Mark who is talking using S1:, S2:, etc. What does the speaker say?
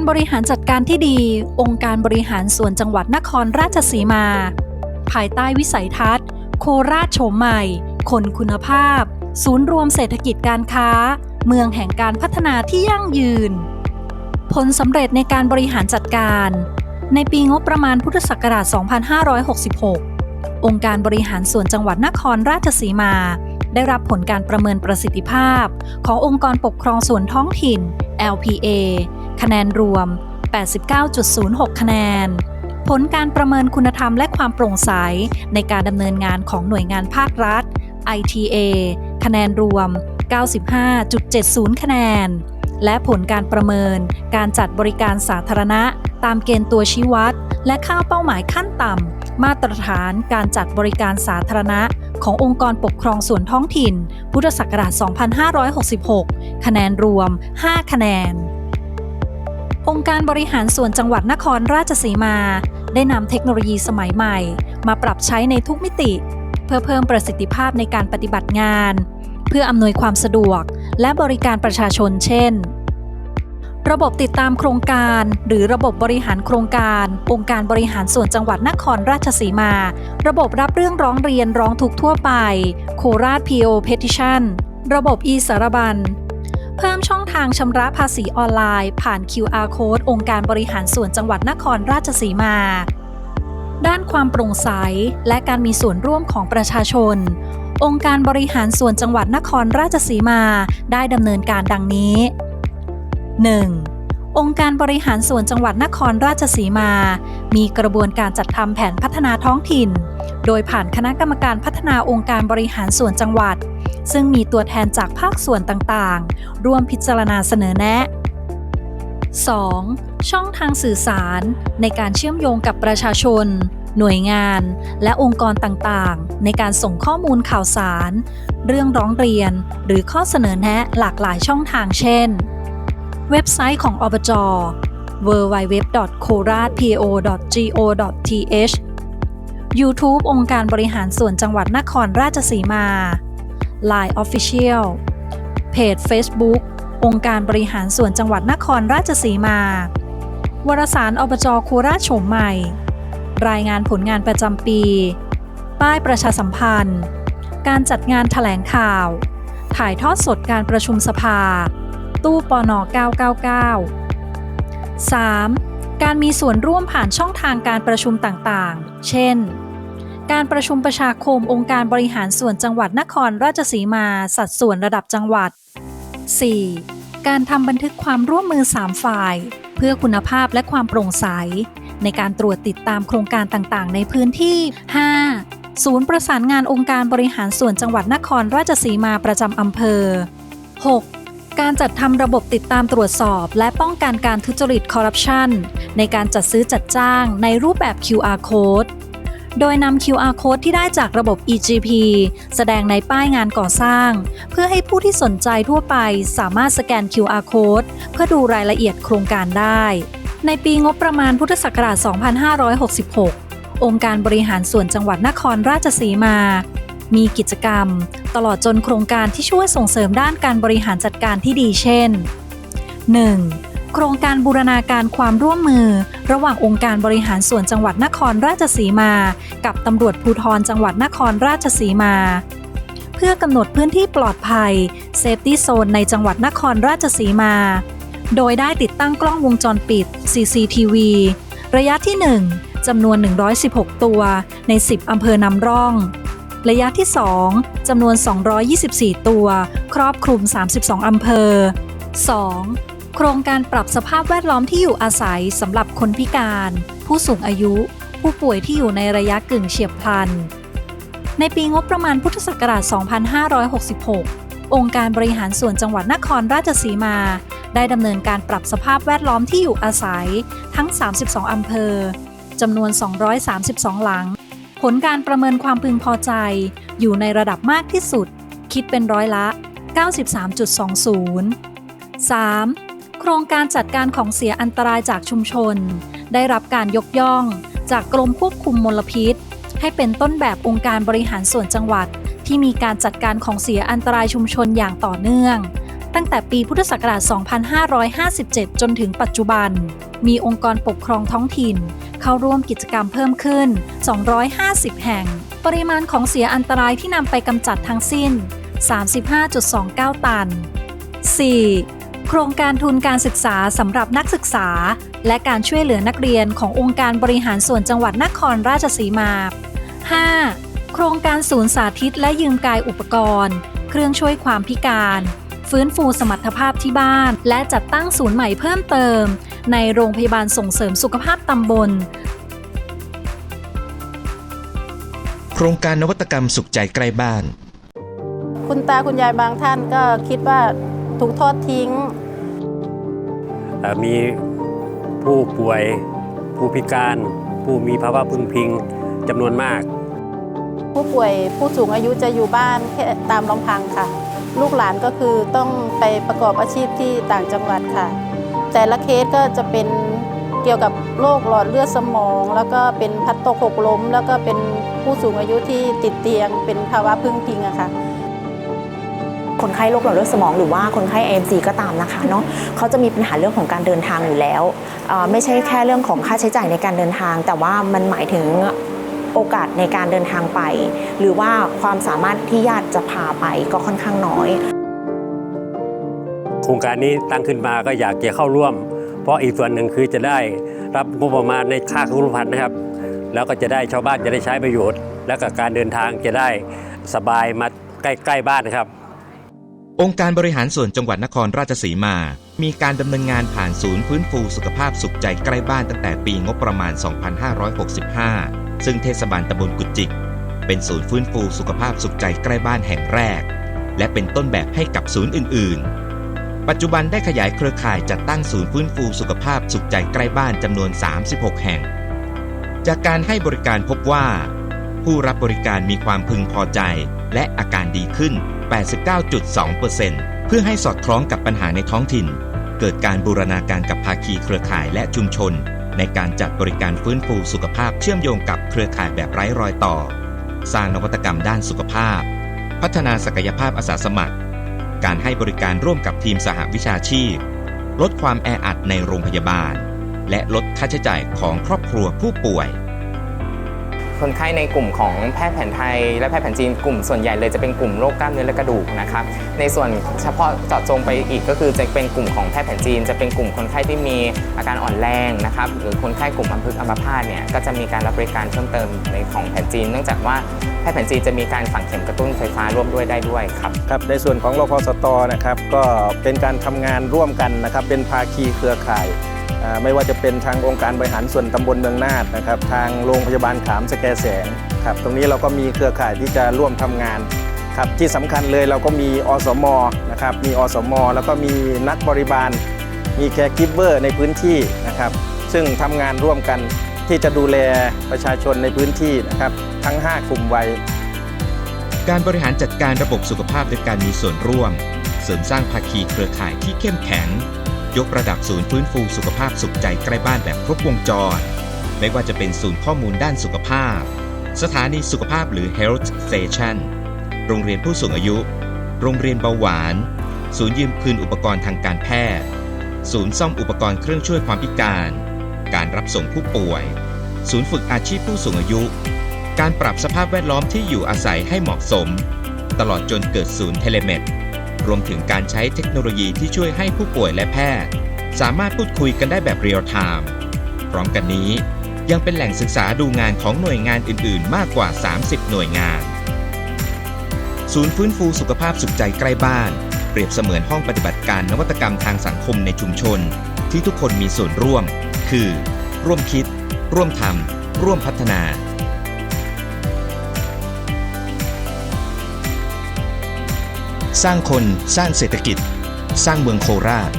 S1: การบริหารจัดการที่ดี องค์การบริหารส่วนจังหวัดนครราชสีมา ภายใต้วิสัยทัศน์ โคราชโฉมใหม่ คนคุณภาพ ศูนย์รวมเศรษฐกิจการค้า เมืองแห่งการพัฒนาที่ยั่งยืน ผลสำเร็จในการบริหารจัดการ ในปีงบประมาณพุทธศักราช 2566 องค์การบริหารส่วนจังหวัดนครราชสีมา ได้รับผลการประเมินประสิทธิภาพ ขององค์กรปกครองส่วนท้องถิ่น LPA คะแนนรวม 89.06 คะแนน ผลการประเมินคุณธรรมและความโปร่งใส ในการดำเนินงานของหน่วยงานภาครัฐ ITA คะแนนรวม 95.70 คะแนน และผลการประเมินการจัดบริการสาธารณะ ตามเกณฑ์ตัวชี้วัด และค่าเป้าหมายขั้นต่ำมาตรฐานการจัดบริการสาธารณะ ขององค์กรปกครองส่วนท้องถิ่น พุทธศักราช 2566 คะแนนรวม 5 คะแนน องค์การบริหารส่วนจังหวัดนครราชสีมา ได้นำเทคโนโลยีสมัยใหม่ มาปรับใช้ในทุกมิติ เพื่อเพิ่มประสิทธิภาพในการปฏิบัติงาน เพื่ออำนวยความสะดวกและบริการประชาชนเช่น ระบบติดตามโครงการ หรือระบบบริหารโครงการ องค์การบริหารส่วนจังหวัดนครราชสีมา ระบบรับเรื่องร้องเรียนร้องทุกข์ทั่วไป โคราช PO Petition ระบบ e สารบัญ เพิ่มช่องทางชำระภาษีออนไลน์ ผ่าน QR Code องค์การบริหารส่วนจังหวัดนครราชสีมา ด้านความโปร่งใส และการมีส่วนร่วมของประชาชน องค์การบริหารส่วนจังหวัดนครราชสีมา ได้ดำเนินการดังนี้ 1. องค์การบริหารส่วนจังหวัดนครราชสีมา มีกระบวนการจัดทำแผนพัฒนาท้องถิ่น โดยผ่านคณะกรรมการพัฒนาองค์การบริหารส่วนจังหวัด ซึ่งมีตัวแทนจากภาคส่วนต่างๆ ร่วมพิจารณาเสนอแนะ 2. ช่องทางสื่อสารในการเชื่อมโยงกับประชาชน หน่วยงาน และองค์กรต่างๆ ในการส่งข้อมูลข่าวสาร เรื่องร้องเรียน หรือข้อเสนอแนะหลากหลายช่องทางเช่น เว็บไซต์ของอบจ www.koratpo.go.th YouTube องค์การบริหารส่วนจังหวัดนครราชสีมา Line Official เพจ Facebook องค์การบริหารส่วนจังหวัดนครราชสีมา วารสารอบจโคราชโฉมใหม่ รายงานผลงานประจำปี ป้ายประชาสัมพันธ์ การจัดงานแถลงข่าว ถ่ายทอดสดการประชุมสภา ตู้ปน999 3. การมีส่วนร่วมผ่านช่องทางการประชุมต่างๆ เช่น การประชุมประชาคมองค์การบริหารส่วนจังหวัดนครราชสีมา สัดส่วนระดับจังหวัด 4. การทำบันทึกความร่วมมือ 3 ฝ่าย เพื่อคุณภาพและความโปร่งใส ในการตรวจติดตามโครงการต่างๆ ในพื้นที่ 5. ศูนย์ประสานงานองค์การบริหารส่วนจังหวัดนครราชสีมาประจำอำเภอ 6. การจัดทำระบบติดตามตรวจสอบ และป้องกันการทุจริตคอร์รัปชันในการจัดซื้อจัดจ้างในรูปแบบ QR code โดยนำ QR code ที่ได้จากระบบ EGP แสดงในป้ายงานก่อสร้าง เพื่อให้ผู้ที่สนใจทั่วไปสามารถสแกน QR code เพื่อดูรายละเอียดโครงการได้ ในปีงบประมาณพุทธศักราช 2566 องค์การบริหารส่วนจังหวัดนครราชสีมา มีกิจกรรม ตลอดจนโครงการที่ช่วยส่งเสริมด้านการบริหารจัดการที่ดีเช่น 1. โครงการบูรณาการความร่วมมือ ระหว่างองค์การบริหารส่วนจังหวัดนครราชสีมา กับตำรวจภูธรจังหวัดนครราชสีมา เพื่อกำหนดพื้นที่ปลอดภัยเซฟตี้โซนในจังหวัดนครราชสีมา โดยได้ติดตั้งกล้องวงจรปิด CCTV ระยะที่ 1จำนวน 116 ตัว ใน 10 อำเภอนำร่อง ระยะที่ 2จำนวน 224 ตัว ครอบคลุม 32 อำเภอ 2. โครงการปรับสภาพแวดล้อมที่อยู่อาศัยสำหรับคนพิการ ผู้สูงอายุ ผู้ป่วยที่อยู่ในระยะกึ่งเฉียบพลัน ในปีงบประมาณพุทธศักราช 2566 องค์การบริหารส่วนจังหวัดนครราชสีมา ได้ดำเนินการปรับสภาพแวดล้อมที่อยู่อาศัยทั้ง 32 อำเภอจำนวน 232 หลัง ผลการประเมินความพึงพอใจ อยู่ในระดับมากที่สุด คิดเป็นร้อยละ 93.20 3. โครงการจัดการของเสียอันตรายจากชุมชน ได้รับการยกย่องจากกรมควบคุมมลพิษ ให้เป็นต้นแบบองค์การบริหารส่วนจังหวัด ที่มีการจัดการของเสียอันตรายชุมชนอย่างต่อเนื่อง ตั้งแต่ปีพุทธศักราช 2557 จนถึงปัจจุบัน มีองค์กรปกครองท้องถิ่น เข้าร่วมกิจกรรมเพิ่มขึ้น 250 แห่ง ปริมาณของเสียอันตรายที่นำไปกำจัดทั้งสิ้น 35.29 ตัน 4. โครงการทุนการศึกษาสำหรับนักศึกษา และการช่วยเหลือนักเรียนขององค์การบริหารส่วนจังหวัดนครราชสีมา 5. โครงการศูนย์สาธิตและยืมกายอุปกรณ์ เครื่องช่วยความพิการ ฟื้นฟูสมรรถภาพที่บ้าน และจัดตั้งศูนย์ใหม่เพิ่มเติม ในโรงพยาบาลส่งเสริมสุขภาพตำบล
S2: โครงการนวัตกรรมสุขใจใกล้บ้าน
S3: คุณตาคุณยายบางท่านก็คิดว่าถูกทอดทิ้ง
S4: เอ่อมีผู้ป่วย ผู้พิการ ผู้มีภาวะพึงพิงจำนวนมาก
S3: ผู้ป่วยผู้สูงอายุจะอยู่บ้านแค่ตามลำพังค่ะ ลูกหลานก็คือต้องไปประกอบอาชีพที่ต่างจังหวัดค่ะ แต่ละเคสก็จะเป็นเกี่ยวกับโรคหลอดเลือดสมอง แล้วก็เป็นพัดตกหกล้ม แล้วก็เป็นผู้สูงอายุที่ติดเตียง เป็นภาวะพึ่งพิงอะค่ะ
S5: คนไข้โรคหลอดเลือดสมองหรือว่าคนไข้ AMC ก็ตามนะคะเนาะเขาจะมีปัญหาเรื่องของการเดินทางอยู่แล้ว ไม่ใช่แค่เรื่องของค่าใช้จ่ายในการเดินทาง แต่ว่ามันหมายถึงโอกาสในการเดินทางไป หรือว่าความสามารถที่ญาติจะพาไปก็ค่อนข้างน้อย
S4: รงการนี้ตั้งขึ้นมาก็อยากจะเข้าร่วม เพราะอีกส่วนหนึ่งคือจะได้รับงบประมาณในค่าครุพันธ์นะครับ แล้วก็จะได้ชาวบ้านจะได้ใช้ประโยชน์ และก็การเดินทางจะได้สบายมาใกล้ ๆ บ้านนะครับ
S2: องค์การบริหารส่วนจังหวัดนครราชสีมา มีการดำเนินงานผ่านศูนย์ฟื้นฟูสุขภาพสุขใจใกล้บ้านตั้งแต่ปีงบประมาณ 2565 ซึ่งเทศบาลตำบลกุจิก เป็นศูนย์ฟื้นฟูสุขภาพสุขใจใกล้บ้านแห่งแรก และเป็นต้นแบบให้กับศูนย์อื่น ๆ ปัจจุบันได้ขยายเครือข่ายจัดตั้งศูนย์ฟื้นฟูสุขภาพสุขใจใกล้บ้านจำนวน 36 แห่ง จากการให้บริการพบว่า ผู้รับบริการมีความพึงพอใจ และอาการดีขึ้น 89.2%เพื่อให้สอดคล้องกับปัญหาในท้องถิ่น เกิดการบูรณาการกับภาคีเครือข่ายและชุมชน ในการจัดบริการฟื้นฟูสุขภาพเชื่อมโยงกับเครือข่ายแบบไร้รอยต่อ สร้างนวัตกรรมด้านสุขภาพ พัฒนาศักยภาพอาสาสมัคร การให้บริการร่วมกับทีมสหวิชาชีพ ลดความแออัดในโรงพยาบาล และลดค่าใช้จ่ายของครอบครัวผู้ป่วย
S6: คนไข้ในกลุ่มของแพทย์แผนไทย และแพทย์แผนจีนกลุ่มส่วนใหญ่เลยจะเป็นกลุ่มโรคกล้ามเนื้อและกระดูกนะครับในส่วนเฉพาะเจาะจงไปอีกก็คือจะเป็นกลุ่มของแพทย์แผนจีน จะเป็นกลุ่มคนไข้ที่มีอาการอ่อนแรงนะครับหรือคนไข้กลุ่มอัมพฤกษ์อัมพาตเนี่ยก็จะมีการรับบริการเพิ่มเติมในของแผนจีน เนื่องจากว่าแพทย์แผนจีนจะมีการฝังเข็มกระตุ้นไฟฟ้าร่วมด้วยได้ด้วยครับ
S7: ครับในส่วนของรพสตนะครับก็เป็นการทำงานร่วมกันนะครับเป็นภาคีเครือข่าย ไม่ว่าจะเป็นทางองค์การบริหารส่วนตำบลเมืองนาฏนะครับ ทางโรงพยาบาลขามสแกแสงครับตรงนี้เราก็มีเครือข่ายที่จะร่วมทำงานครับที่สำคัญเลยเราก็มีอสมนะครับมีอสม แล้วก็มีนักบริบาล มีแคร์กิฟเวอร์ในพื้นที่นะครับซึ่งทำงานร่วมกันที่จะดูแลประชาชนในพื้นที่นะครับทั้ง 5 กลุ่มวัย
S2: การบริหารจัดการระบบสุขภาพด้วยการมีส่วนร่วม เสริมสร้างภาคีเครือข่ายที่เข้มแข็ง ยกระดับศูนย์ฟื้นฟูสุขภาพสุขใจใกล้บ้านแบบครบวงจร ไม่ว่าจะเป็นศูนย์ข้อมูลด้านสุขภาพ สถานีสุขภาพหรือ Health Station โรงเรียนผู้สูงอายุ โรงเรียนเบาหวาน ศูนย์ยืมคืนอุปกรณ์ทางการแพทย์ ศูนย์ซ่อมอุปกรณ์เครื่องช่วยความพิการ การรับส่งผู้ป่วย ศูนย์ฝึกอาชีพผู้สูงอายุ การปรับสภาพแวดล้อมที่อยู่อาศัยให้เหมาะสม ตลอดจนเกิดศูนย์เทเลเมด รวมถึงการใช้เทคโนโลยีที่ช่วยให้ผู้ป่วยและแพทย์ สามารถพูดคุยกันได้แบบเรียลไทม์พร้อมกันนี้ยังเป็นแหล่งศึกษาดูงานของหน่วยงานอื่น ๆ มากกว่า 30 หน่วยงาน ศูนย์ฟื้นฟูสุขภาพสุขใจใกล้บ้าน เปรียบเสมือนห้องปฏิบัติการนวัตกรรมทางสังคมในชุมชน ที่ทุกคนมีส่วนร่วม คือ ร่วมคิด ร่วมทำร่วมพัฒนา สร้างคน สร้างเศรษฐกิจ สร้างเมืองโคราช